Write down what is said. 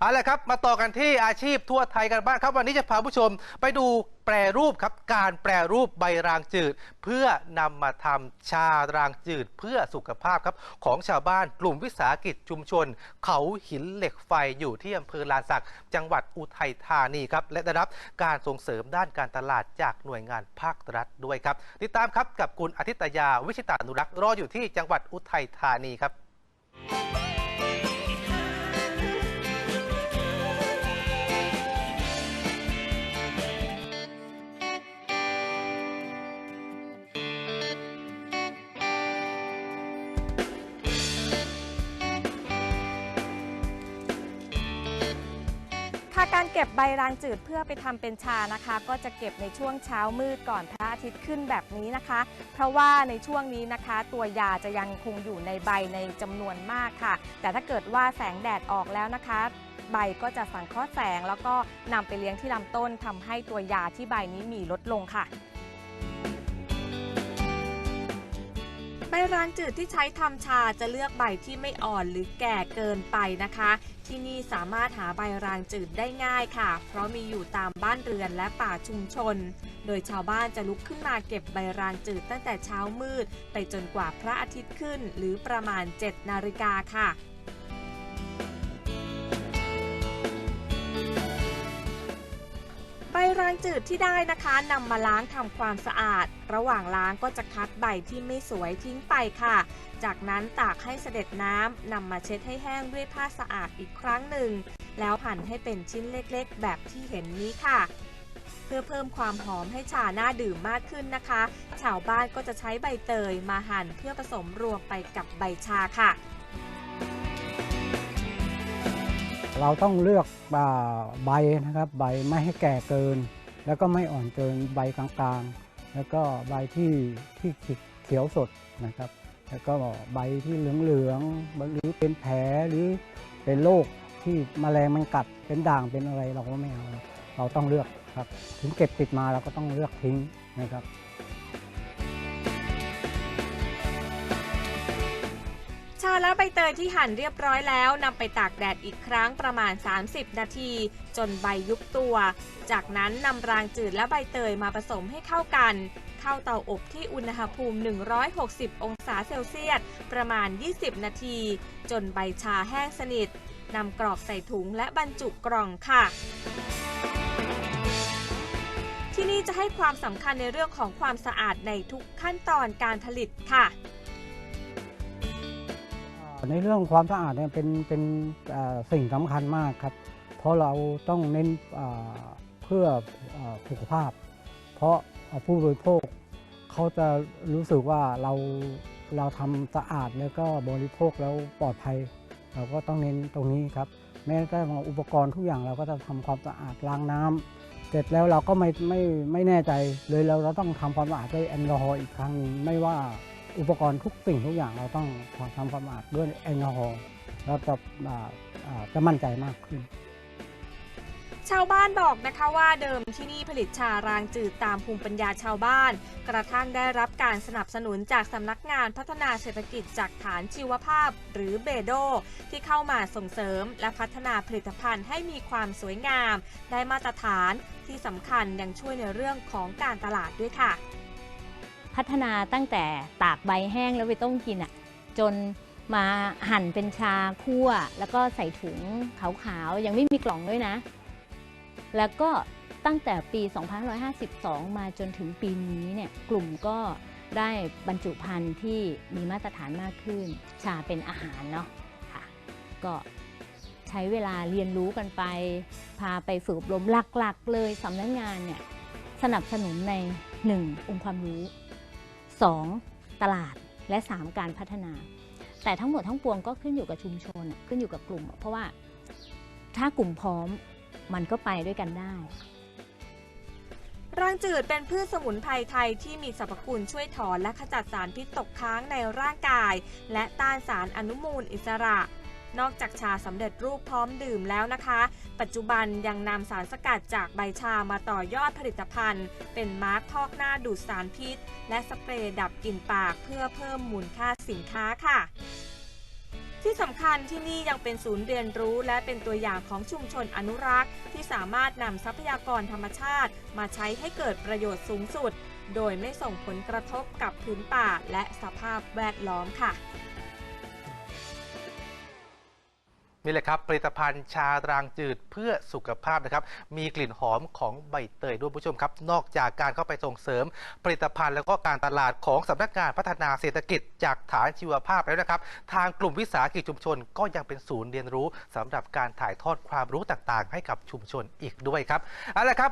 เอาละครับ มาต่อกันที่อาชีพทั่วไทยกันบ้างครับ วันนี้จะพาผู้ชมไปดูแปรรูปครับการแปรรูปใบรางจืด เพื่อนำมาทำชารางจืด เพื่อสุขภาพครับของชาวบ้านกลุ่มวิสาหกิจชุมชน เขาหินเหล็กไฟอยู่ที่อำเภอลานสักจังหวัดอุทัยธานีครับและได้รับการส่งเสริมด้านการตลาดจากหน่วยงานภาครัฐด้วยครับ ติดตามครับกับคุณอาทิตยาวิชิตานุรักษ์รออยู่ที่จังหวัดอุทัยธานีครับ การเก็บใบรางจืดเพื่อไปทำเป็นชานะคะ ก็จะเก็บในช่วงเช้ามืดก่อนพระอาทิตย์ขึ้นแบบนี้นะคะ เพราะว่าในช่วงนี้นะคะ ตัวยาจะยังคงอยู่ในใบในจำนวนมากค่ะ แต่ถ้าเกิดว่าแสงแดดออกแล้วนะคะใบก็จะสังเคราะห์แสง แล้วก็นำไปเลี้ยงที่ลำต้นทำให้ตัวยาที่ใบนี้มีลดลงค่ะ ใบรางจืดที่ใช้ทำชาจะเลือกใบที่ไม่อ่อนหรือแก่เกินไปนะคะ ที่นี่สามารถหาใบรางจืดได้ง่ายค่ะ เพราะมีอยู่ตามบ้านเรือนและป่าชุมชน โดยชาวบ้านจะลุกขึ้นมาเก็บใบรางจืดตั้งแต่เช้ามืด ไปจนกว่าพระอาทิตย์ขึ้น หรือประมาณ 7 นาฬิกาค่ะ รางจืดที่ได้นะคะนำมาล้างทำความสะอาด ระหว่างล้างก็จะคัดใบที่ไม่สวยทิ้งไปค่ะ จากนั้นตากให้เสด็จน้ำนำมาเช็ดให้แห้งด้วยผ้าสะอาดอีกครั้งหนึ่ง แล้วหั่นให้เป็นชิ้นเล็กๆ แบบที่เห็นนี้ค่ะเพื่อเพิ่มความหอมให้ชาหน่าดื่มมากขึ้นนะคะ ชาวบ้านก็จะใช้ใบเตยมาหั่นเพื่อผสมรวมไปกับใบชาค่ะ เราต้องเลือกอใบนะครับใบไม่ให้แก่เกิน แล้วก็ไม่อ่อนเกินใบกลางๆ แล้วก็ใบที่ที่เขียวสดนะครับ แล้วก็ใบที่เหลืองๆหรือเป็นแผลหรือเป็นโรคที่แมลงมันกัดเป็นด่างเป็นอะไรเราก็ไม่เอาเราต้องเลือกครับ ถึงเก็บติดมาเราก็ต้องเลือกทิ้งนะครับาและใบเตยที่หั่นเรียบร้อยแล้วนำไปตากแดดอีกครั้งประมาณ 30 นาที จนใบยุบตัว จากนั้นนำรางจืดและใบเตยมาผสมให้เข้ากัน เข้าเตาอบที่อุณหภูมิ 160 องศาเซลเซียส ประมาณ 20 นาที จนใบชาแห้งสนิทนำกรอกใส่ถุงและบรรจุกล่องค่ะที่นี่จะให้ความสำคัญในเรื่องของความสะอาดในทุกขั้นตอนการผลิตค่ะ ในเรื่องความสะอาดเนี่ยเป็นเป็นสิ่งสำคัญมากครับ เพราะเราต้องเน้นเพื่อสุขภาพ เพราะผู้บริโภคเขาจะรู้สึกว่าเราเราทำสะอาดแล้วก็บริโภคแล้วปลอดภัย เราก็ต้องเน้นตรงนี้ครับ แม้แต่อุปกรณ์ทุกอย่างเราก็จะทำความสะอาดล้างน้ำเสร็จแล้วเราก็ไม่ไม่ไม่แน่ใจเลยเราเราต้องทำความสะอาดด้วยแอลกอฮอล์อีกครั้งหนึ่งไม่ว่า อุปกรณ์ทุกสิ่งทุกอย่างเราต้องทำความสะอาดด้วยแอลกอฮอล์เราจะจะมั่นใจมากขึ้น ชาวบ้านบอกนะคะว่าเดิมที่นี่ผลิตชารางจืดตามภูมิปัญญาชาวบ้าน กระทั่งได้รับการสนับสนุนจากสำนักงานพัฒนาเศรษฐกิจจากฐานชีวภาพ หรือเบโด ที่เข้ามาส่งเสริม และพัฒนาผลิตภัณฑ์ให้มีความสวยงาม ได้มาตรฐานที่สำคัญยังช่วยในเรื่องของการตลาดด้วยค่ะ พัฒนาตั้งแต่ตากใบแห้งแล้วไปต้มกินอะจนมาหั่นเป็นชาคั่ว แล้วก็ใส่ถุงขาวๆ ยังไม่มีกล่องด้วยนะ แล้วก็ตั้งแต่ปี 2552 มาจนถึงปีนี้เนี่ยกลุ่มก็ได้บรรจุภัณฑ์ที่มีมาตรฐานมากขึ้น ชาเป็นอาหารเนาะค่ะก็ใช้เวลาเรียนรู้กันไป พาไปฝึกอบรมหลักๆ เลยสำนักงานเนี่ยสนับสนุนใน 1. องค์ความรู้ 2. ตลาดและ 3. การพัฒนา แต่ทั้งหมดทั้งปวงก็ขึ้นอยู่กับชุมชนขึ้นอยู่กับกลุ่ม เพราะว่าถ้ากลุ่มพร้อมมันก็ไปด้วยกันได้รางจืดเป็นพืชสมุนไพรไทยที่มีสรรพคุณช่วยถอนและขจัดสารพิษตกค้างในร่างกาย และต้านสารอนุมูลอิสระ นอกจากชาสำเร็จรูปพร้อมดื่มแล้วนะคะ ปัจจุบันยังนำสารสกัดจากใบชามาต่อยอดผลิตภัณฑ์ เป็นมาร์คพอกหน้าดูดสารพิษ และสเปรย์ดับกลิ่นปากเพื่อเพิ่มมูลค่าสินค้าค่ะที่สำคัญที่นี่ยังเป็นศูนย์เรียนรู้ และเป็นตัวอย่างของชุมชนอนุรักษ์ ที่สามารถนำทรัพยากรธรรมชาติ มาใช้ให้เกิดประโยชน์สูงสุด โดยไม่ส่งผลกระทบกับพื้นป่าและสภาพแวดล้อมค่ะ นี่แหละครับ ผลิตภัณฑ์ชาตรางจืดเพื่อสุขภาพนะครับ มีกลิ่นหอมของใบเตยด้วยผู้ชมครับ นอกจากการเข้าไปส่งเสริม ผลิตภัณฑ์แล้วก็การตลาดของสำนักงานพัฒนาเศรษฐกิจจากฐานชีวภาพแล้วนะครับ ทางกลุ่มวิสาหกิจชุมชน ก็ยังเป็นศูนย์เรียนรู้สำหรับการถ่ายทอดความรู้ต่างๆ ให้กับชุมชนอีกด้วยครับเอาละครับ